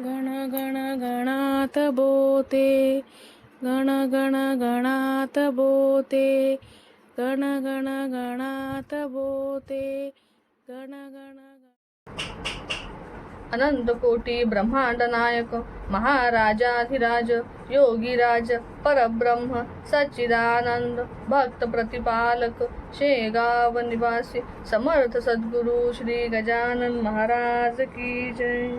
गण गण गणात बोते. गण गण गणात बोते. गण गण गणात बोते. गण गण अनंत कोटी ब्रह्मांड नायक महाराजाधिराज योगीराज परब्रह्म सच्चिदानंद भक्त प्रतिपालक शेगाव निवासी समर्थ सद्गुरु श्री गजानन महाराज की जय.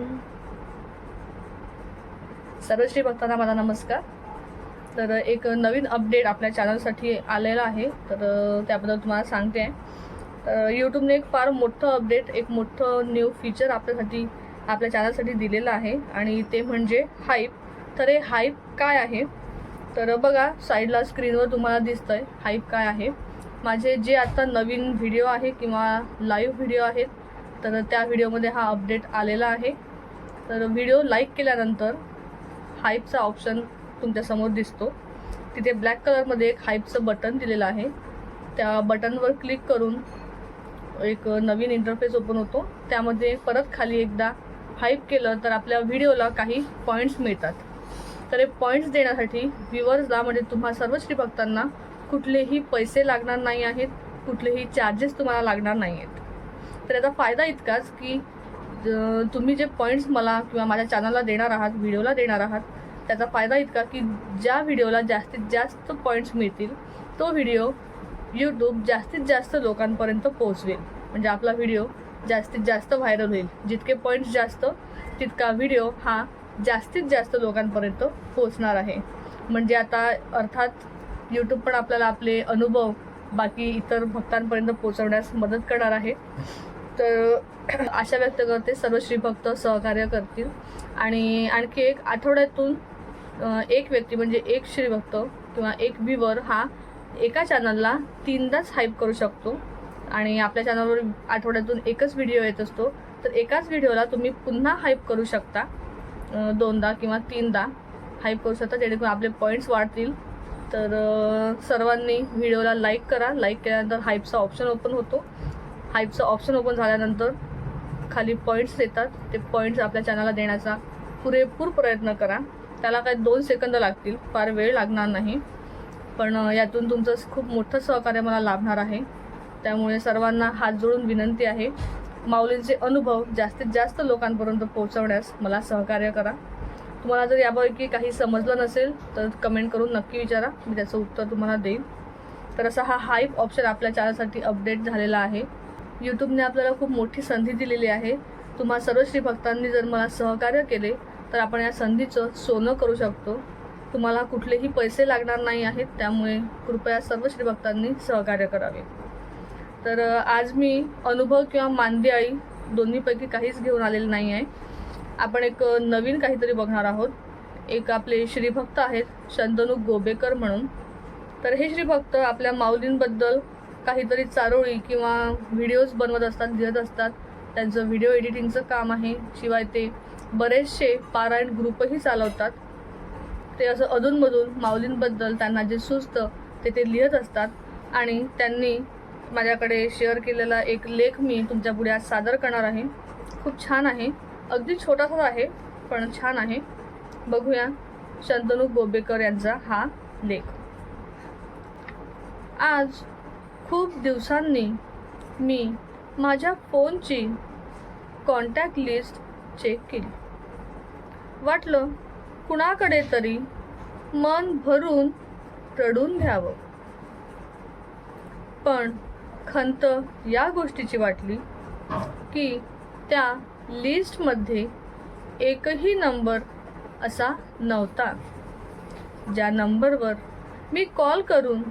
सर्व श्री भक्तांना मला नमस्कार. तर एक नवीन अपडेट आपल्या चॅनलसाठी आलेला आहे. तर त्याबद्दल तुम्हाला सांगते. तर यूट्यूबने एक फार मोठं अपडेट एक मोठं न्यू फीचर आपल्यासाठी आपल्या चॅनलसाठी दिलेलं आहे. आणि ते म्हणजे हाईप तर हे हाईप काय आहे? तर बघा साईडला स्क्रीनवर तुम्हाला दिसतं आहे हाईप काय आहे. माझे जे आता नवीन व्हिडिओ आहे किंवा लाईव्ह व्हिडिओ आहेत तर त्या व्हिडिओमध्ये हा अपडेट आलेला आहे. तर व्हिडिओ लाईक केल्यानंतर हाईपचा ऑप्शन तुमच्यासमोर दिसतो. तिथे ब्लॅक कलरमध्ये एक हाईपचं बटन दिलेलं आहे. त्या बटनवर क्लिक करून एक नवीन इंटरफेस ओपन होतो. त्यामध्ये परत खाली एकदा हाईप केलं तर आपल्या व्हिडिओला काही पॉईंट्स मिळतात. तर हे पॉईंट्स देण्यासाठी व्ह्युअर्सला म्हणजे तुम्हा सर्व श्रीभक्तांना कुठलेही पैसे लागणार नाही आहेत. कुठलेही चार्जेस तुम्हाला लागणार नाही आहेत. तर याचा फायदा इतकाच की तुम्ही जे पॉईंट्स मला किंवा माझ्या चॅनलला देणार आहात व्हिडिओला देणार आहात त्याचा फायदा इतका की ज्या व्हिडिओला जास्तीत जास्त पॉईंट्स मिळतील तो व्हिडिओ यूट्यूब जास्तीत जास्त लोकांपर्यंत पोहोचवेल. म्हणजे आपला व्हिडिओ जास्तीत जास्त व्हायरल होईल. जितके पॉईंट्स जास्त तितका व्हिडिओ हा जास्तीत जास्त लोकांपर्यंत पोहोचणार आहे. म्हणजे आता अर्थात यूट्यूब पण आपल्याला आपले अनुभव बाकी इतर भक्तांपर्यंत पोहोचवण्यास मदत करणार आहे. तर आशा व्यक्त करते सर्व श्रीभक्त सहकार्य करतील. आणि आणखी एक आठवड्यातून एक व्यक्ती म्हणजे एक श्रीभक्त किंवा एक व्हिवर हा एका चॅनलला तीनदाच हाईप करू शकतो. आणि आपल्या चॅनलवर आठवड्यातून एकच व्हिडिओ येत असतो. तर एकाच व्हिडिओला तुम्ही पुन्हा हाईप करू शकता. दोनदा किंवा तीनदा हाईप करू शकता जेणेकरून आपले पॉईंट्स वाढतील. तर सर्वांनी व्हिडिओला लाईक करा. लाईक केल्यानंतर हाईपचा ऑप्शन ओपन होतो. हाईपचं ऑप्शन ओपन झाल्यानंतर खाली पॉईंट्स येतात ते पॉईंट्स आपल्या चॅनलला देण्याचा पुरेपूर प्रयत्न करा. त्याला काय दोन सेकंद लागतील. फार वेळ लागणार नाही. पण यातून तुमचं खूप मोठं सहकार्य मला लाभणार आहे. त्यामुळे सर्वांना हात जोडून विनंती आहे. माऊलींचे अनुभव जास्तीत जास्त लोकांपर्यंत पोहोचवण्यास मला सहकार्य करा. तुम्हाला जर यापैकी काही समजलं नसेल तर कमेंट करून नक्की विचारा. मी त्याचं उत्तर तुम्हाला देईन. तर असा हा हाईप ऑप्शन आपल्या चॅनलसाठी अपडेट झालेला आहे. यूट्यूबने आपल्याला खूप मोठी संधी दिलेली आहे. तुम्हा सर्व श्री भक्तांनी जर मला सहकार्य केले तर आपण या संधीचं सोनं करू शकतो. तुम्हाला कुठलेही पैसे लागणार नाही आहेत त्यामुळे कृपया सर्व श्री भक्तांनी सहकार्य करावे. तर आज मी अनुभव किंवा मांदियाळी दोन्हीपैकी काहीच घेऊन आलेलं नाही आहे. आपण एक नवीन काहीतरी बघणार आहोत. एक आपले श्रीभक्त आहेत शंतनू गोबेकर म्हणून. तर हे श्रीभक्त आपल्या माऊलींबद्दल काहीतरी चारोळी किंवा व्हिडिओज बनवत असतात लिहत असतात. त्यांचं व्हिडिओ एडिटिंगचं काम आहे. शिवाय ते बरेचसे पारायण ग्रुपही चालवतात. ते असं अधूनमधून माऊलींबद्दल त्यांना जे सुचतं ते ते लिहत असतात. आणि त्यांनी माझ्याकडे शेअर केलेला एक लेख मी तुमच्यापुढे आज सादर करणार आहे. खूप छान आहे. अगदी छोटासाच आहे पण छान आहे. बघूया शंतनू गोबेकर यांचा हा लेख. आज खूप दिवसांनी मी माझ्या फोनची कॉन्टॅक्ट लिस्ट चेक केली. वाटलं कुणाकडे तरी मन भरून रडून घ्यावं. पण खंत या गोष्टीची वाटली की त्या लिस्टमध्ये एकही नंबर असा नव्हता. ज्या नंबरवर मी कॉल करून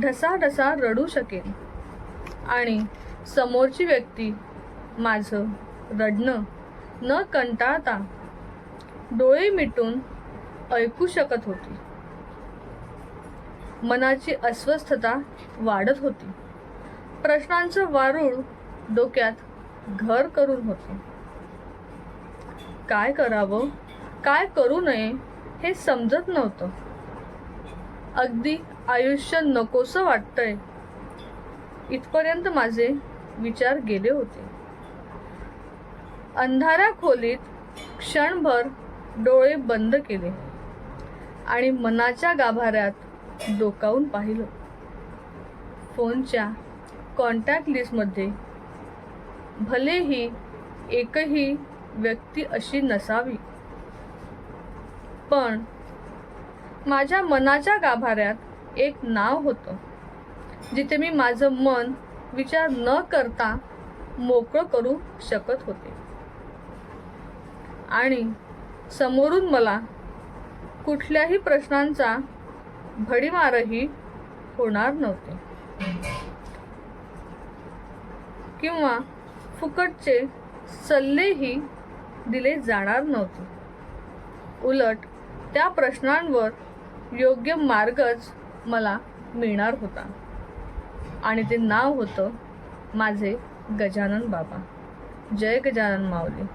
ढसाढसा रडू शकेन. आणि समोरची व्यक्ती माझं रडणं न कंटाळता डोळे मिटून ऐकू शकत होती. मनाची अस्वस्थता वाढत होती. प्रश्नांचं वारूळ डोक्यात घर करून होते. काय करावं? काय करू नये हे समजत नव्हतं. अगदी आयुष्य नकोसं वाटतंय. इथपर्यंत माझे विचार गेले होते. अंधाऱ्या खोलीत क्षणभर डोळे बंद केले आणि मनाच्या गाभाऱ्यात डोकावून पाहिलं. फोनच्या कॉन्टॅक्ट लिस्टमध्ये भलेही एकही व्यक्ती अशी नसावी पण माझ्या मनाच्या गाभाऱ्यात एक नाव होतं. जिथे मी माझं मन विचार न करता मोकळं करू शकत होते. आणि समोरून मला कुठल्याही प्रश्नांचा भडीमारही होणार नव्हते. किंवा फुकटचे सल्लेही दिले जाणार नव्हते. उलट त्या प्रश्नांवर योग्य मार्गच मला मिळणार होता. आणि ते नाव होतं माझे गजानन बाबा. जय गजानन माऊली.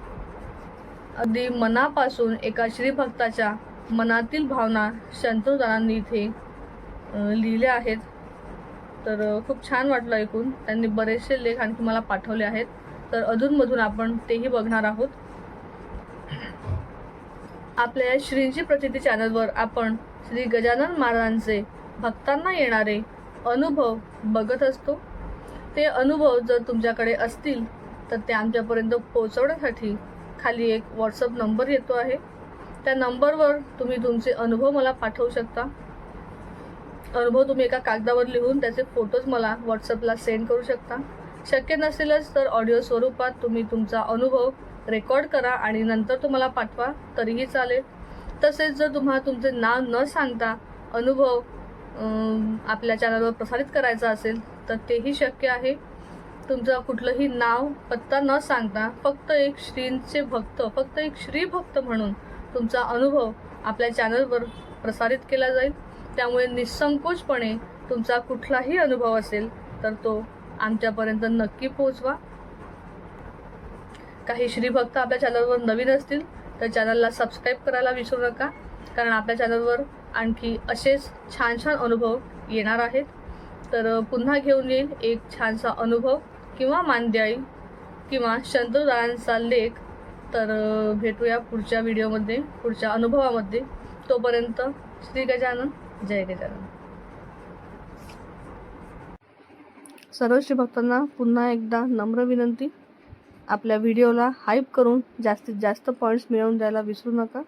अगदी मनापासून एका श्रीभक्ताच्या मनातील भावना शंतनुदानांनी इथे लिहिल्या आहेत. तर खूप छान वाटलं ऐकून. त्यांनी बरेचसे लेख आणखी मला पाठवले आहेत. तर अधूनमधून आपण तेही बघणार आहोत. आपल्या श्रींची प्रचिती चॅनलवर आपण श्री गजानन महाराजांचे भक्तांना येणारे अनुभव बघत असतो. ते अनुभव जर तुमच्याकडे असतील तर ते आमच्यापर्यंत पोहोचवण्यासाठी खाली एक व्हॉट्सअप नंबर येतो आहे. त्या नंबरवर तुम्ही तुमचे अनुभव मला पाठवू शकता. अनुभव तुम्ही एका कागदावर लिहून त्याचे फोटोज मला व्हॉट्सअपला सेंड करू शकता. शक्य नसेलच तर ऑडिओ स्वरूपात तुम्ही तुमचा अनुभव रेकॉर्ड करा आणि नंतर तुम्हाला पाठवा तरीही चालेल. तसेच जर तुम्हाला तुमचे नाव न सांगता अनुभव आपल्या चॅनलवर प्रसारित करायचा असेल तर तेही शक्य आहे. तुमचं कुठलंही नाव पत्ता न सांगता फक्त एक श्रींचे भक्त फक्त एक श्री भक्त म्हणून तुमचा अनुभव आपल्या चॅनलवर प्रसारित केला जाईल. त्यामुळे निसंकोचपणे तुमचा कुठलाही अनुभव असेल तर तो आमच्यापर्यंत नक्की पोचवा. काही श्रीभक्त आपल्या चॅनलवर नवीन असतील तर चॅनलला सबस्क्राईब करायला विसरू नका. कारण आपल्या चॅनलवर आणखी असेच छान छान अनुभव येणार आहेत. तर पुन्हा घेऊन येईल एक छानसा अनुभव किंवा मानद्याई किंवा शंतुदारांचा लेख. तर भेटूया पुढच्या व्हिडिओमध्ये पुढच्या अनुभवामध्ये. तोपर्यंत श्री गजानन जय गजानन. सर्व श्रीभक्तांना पुन्हा एकदा नम्र विनंती. आपल्या व्हिडिओला हाईप करून जास्तीत जास्त पॉईंट्स मिळवून द्यायला विसरू नका.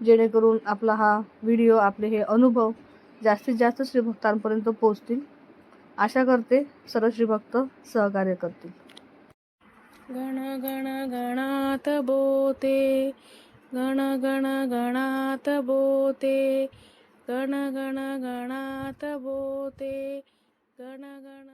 जेणेकरून आपला हा व्हिडिओ आपले हे अनुभव जास्तीत जास्त श्रीभक्तांपर्यंत पोहोचतील. आशा करते सर्व श्रीभक्त सहकार्य करतील. गण गण गणात बोते गण गण गणात बोते गण गण गणात बोते गण गण